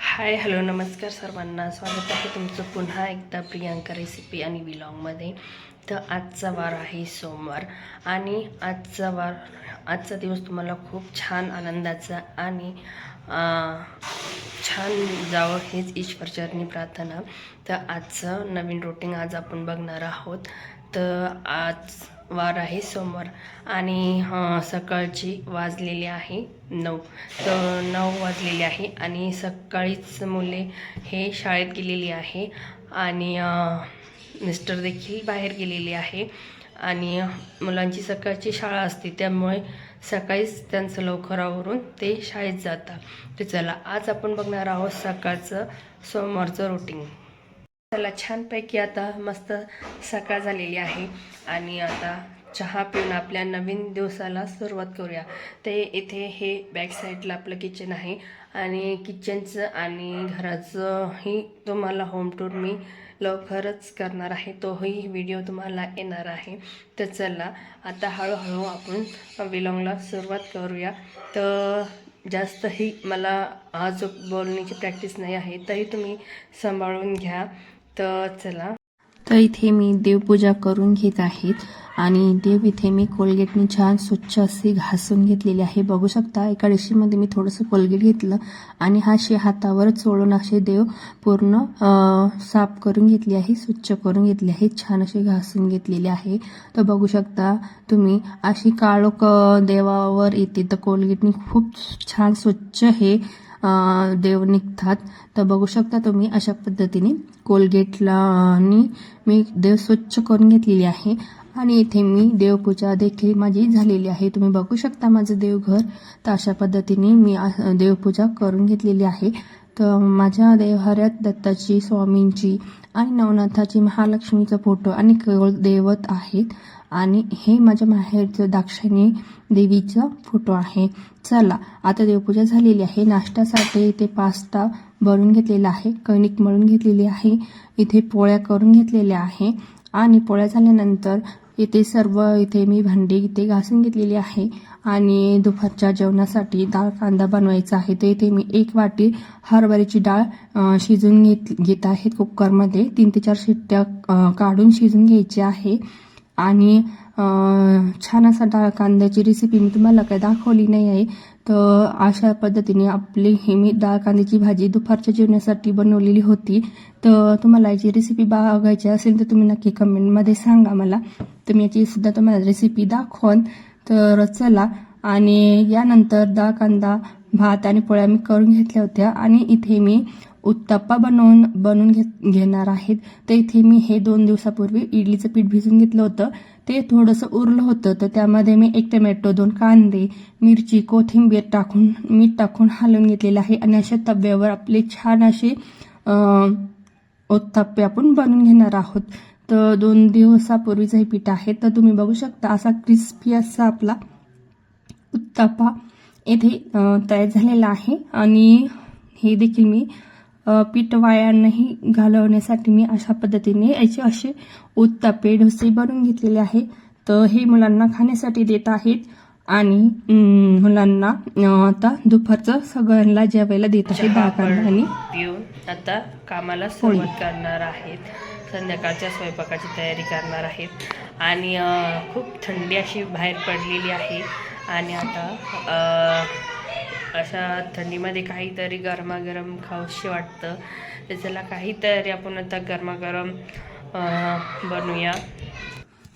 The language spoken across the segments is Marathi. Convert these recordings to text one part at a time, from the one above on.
हाय हॅलो नमस्कार सर्वांना. स्वागत आहे तुमचं पुन्हा एकदा प्रियांका रेसिपी आणि विलॉगमध्ये तर आजचा वार आहे सोमवार आणि आजचा वार आजचा दिवस तुम्हाला खूप छान आनंदाचा आणि छान जावं हेच ईश्वरचरणी प्रार्थना. तर आजचं नवीन रुटीन आज आपण बघणार आहोत. तर आज वार आहे सोमवार आणि सकाळची वाजलेली आहे नऊ. तर नऊ वाजलेली आहे आणि सकाळीच मुले हे शाळेत गेलेली आहे आणि मिस्टर देखील बाहेर गेलेली आहे आणि मुलांची सकाळची शाळा असते त्यामुळे सकाळीच त्यांचं लवकर आवरून ते शाळेत जातात. तर चला आज आपण बघणार आहोत सकाळचं सोमवारचं रुटीन चला छानपैकी आता मस्त सकाळ झालेली आहे. आणि आता चहा पिऊन आपल्या नवीन दिवसाला सुरुवात करूया. ते इथे हे बॅक साईडला आपलं किचन आहे. आणि किचनचं आणि घराचंही तुम्हाला होम टूर मी लवकरच करणार आहे. तोही व्हिडिओ तुम्हाला येणार आहे. तर चला आता हळूहळू आपण विलॉंगला सुरुवात करूया. तर जास्तही मला आज बोलण्याची प्रॅक्टिस नाही आहे. तरी तुम्ही सांभाळून घ्या. तर चला. तर इथे मी देवपूजा करून घेत आहेत आणि देव इथे मी कोलगेटने छान स्वच्छ असे घासून घेतलेली आहे. बघू शकता एका डिशीमध्ये मी थोडंसं कोलगेट घेतलं आणि हा शे हातावर चोळून असे देव पूर्ण साफ करून घेतली आहे स्वच्छ करून घेतले आहे छान असे घासून घेतलेले आहे. तर बघू शकता तुम्ही अशी काळोख देवावर येते. तर कोलगेटने खूप छान स्वच्छ हे देव निघतात. तर बघू शकता तुम्ही अशा पद्धतीने कोलगेटला मी देव स्वच्छ करून घेतलेली आहे. आणि इथे मी देवपूजा देखील माझी झालेली आहे. तुम्ही बघू शकता माझं देवघर. तर अशा पद्धतीने मी देवपूजा करून घेतलेली आहे. तर माझ्या देवहाऱ्यात दत्ताची स्वामींची आणि नवनाथाची महालक्ष्मीचा फोटो आणि दैवत आहेत. आणि हे माझ्या माहेरचं दाक्षिणी देवीचा फोटो आहे. चला आता देवपूजा झालेली आहे. नाश्त्यासाठी इथे पास्ता बनवून घेतलेला आहे. कणिक मळून घेतलेली आहे. इथे पोळ्या करून घेतलेल्या आहे. आणि पोळ्या झाल्यानंतर इथे सर्व इथे मी भांडी इथे घासून घेतलेली आहे आणि दुपारच्या जेवणासाठी डाळ कांदा बनवायचा आहे. तर इथे मी एक वाटी हरभऱ्याची डाळ शिजून घेत घेत आहे. कुकरमध्ये तीन ते चार शिट्ट्या काढून शिजून घ्यायची आहे. आणि छान असा डाळ कांद्याची रेसिपी मी तुम्हाला काय दाखवली नाही आहे. तर अशा पद्धतीने आपली हे मी डाळ कांद्याची भाजी दुपारच्या जेवणासाठी बनवलेली होती. तर तुम्हाला याची रेसिपी बघायची असेल तर तुम्ही नक्की कमेंटमध्ये सांगा मला. तर मी याची सुद्धा तुम्हाला रेसिपी दाखवन तर चला. आणि यानंतर दा कांदा भात आणि पोळ्या मी करून घेतल्या होत्या आणि इथे मी उत्तप्पा बनवून बनवून घेत घेणार आहेत. तर इथे मी हे दोन दिवसापूर्वी इडलीचं पीठ भिजून घेतलं होतं. ते थोडंसं उरलं होतं तर त्यामध्ये मी एक टमॅटो दोन कांदे मिरची कोथिंबीर टाकून मीठ टाकून हलवून घेतलेलं आहे. आणि अशा तव्यावर आपले छान असे उत्तप्पे आपण बनवून घेणार आहोत. तर दोन दिवसापूर्वीचं हे पीठ आहे. तर तुम्ही बघू शकता असा क्रिस्पी असा आपला उत्तप्पा येथे तयार झालेला आहे. आणि हे देखील मी पीठ वाया नाही घालवण्यासाठी मी अशा पद्धतीने याचे असे उत्तप्पे डोसे बनवून घेतलेले आहे. तर हे मुलांना खाण्यासाठी देत आहेत. आणि मुलांना आता दुपारचं सगळ्यांना जेवायला देत आहे कांदा आणि आता कामाला सुरुवात करणार आहेत. संध्याकाळच्या स्वयंपाकाची तयारी करणार आहेत. आणि खूप थंडी अशी बाहेर पडलेली आहे. आणि आता अशा थंडीमध्ये काहीतरी गरमागरम खाऊशी वाटतं. तर चला काहीतरी आपण आता गरमागरम बनवूया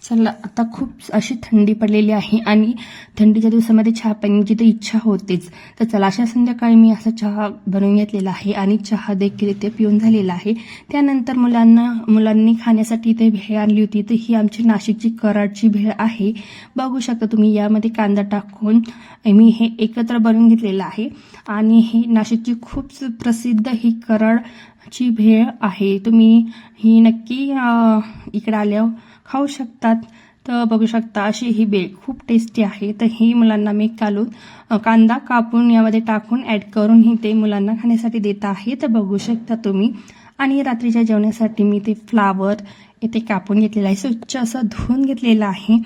चला आता खूप अशी थंडी पडलेली आहे आणि थंडीच्या दिवसामध्ये चहा पिण्याची तर इच्छा होतेच. तर चला अशा संध्याकाळी मी असा चहा बनवून घेतलेला आहे आणि चहा देखील इथे पिऊन झालेला आहे. त्यानंतर मुलांना मुलांनी खाण्यासाठी इथे भेळ आणली होती. तर ही आमची नाशिकची कराडची भेळ आहे. बघू शकता तुम्ही यामध्ये कांदा टाकून मी हे एकत्र बनवून घेतलेलं आहे. आणि ही नाशिकची खूप प्रसिद्ध ही कराड ची भेळ आहे. तुम्ही ही नक्की इकडे आल्यावर खाऊ शकतात. तर बघू शकता अशी ही बेळ खूप टेस्टी आहे. तर ही मुलांना मी कालून कांदा कापून यामध्ये टाकून ॲड करून ही ते मुलांना खाण्यासाठी देत आहे. तर बघू शकता तुम्ही. आणि रात्रीच्या जेवणासाठी मी ते फ्लावर येथे कापून घेतलेलं आहे. स्वच्छ असं धुवून घेतलेलं आहे.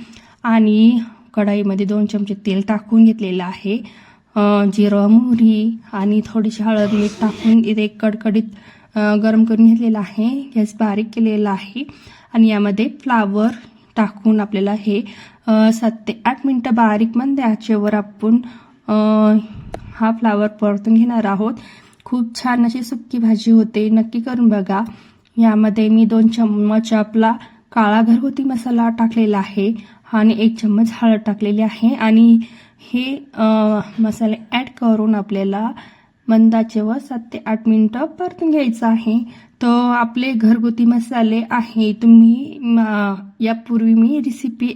आणि कढाईमध्ये दोन चमचे तेल टाकून घेतलेलं आहे. जिरं मोहरी आणि थोडीशी हळद मीठ टाकून इथे कडकडीत गरम करून घेतलेलं आहे. गॅस बारीक केलेला आहे. आणि यामध्ये फ्लावर टाकून आपल्याला हे सात ते आठ मिनटं बारीक मंद आचेवर आपण हा फ्लावर परतून घेणार आहोत. खूप छान अशी सुक्की भाजी होते. नक्की करून बघा. यामध्ये मी दोन चम्मच आपला काळा घरगुती मसाला टाकलेला आहे आणि एक चम्मच हळद टाकलेली आहे. आणि हे मसाले ॲड करून आपल्याला मंदाचे व सात ते आठ मिनटं परतून घ्यायचं आहे. तर आपले घरगुती मसाले आहे. तुम्ही म, यापूर्वी मी रेसिपी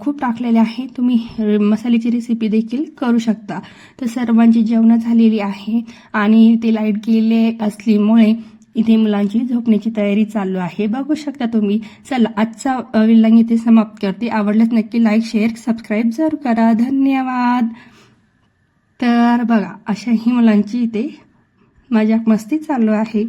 खूप टाकलेले आहे. तुम्ही मसाल्याची रेसिपी देखील करू शकता. तर सर्वांची जेवणं झालेली आहे आणि ते लाइट गेले असल्यामुळे इथे मुलांची झोपण्याची तयारी चालू आहे. बघू शकता तुम्ही. चला आजचा विल्लांग इथे समाप्त करते. आवडल्यास नक्की लाईक शेअर सबस्क्राईब जरूर करा. धन्यवाद. तर बघा अशाही मुलांची इथे मजाक मस्ती चालू आहे.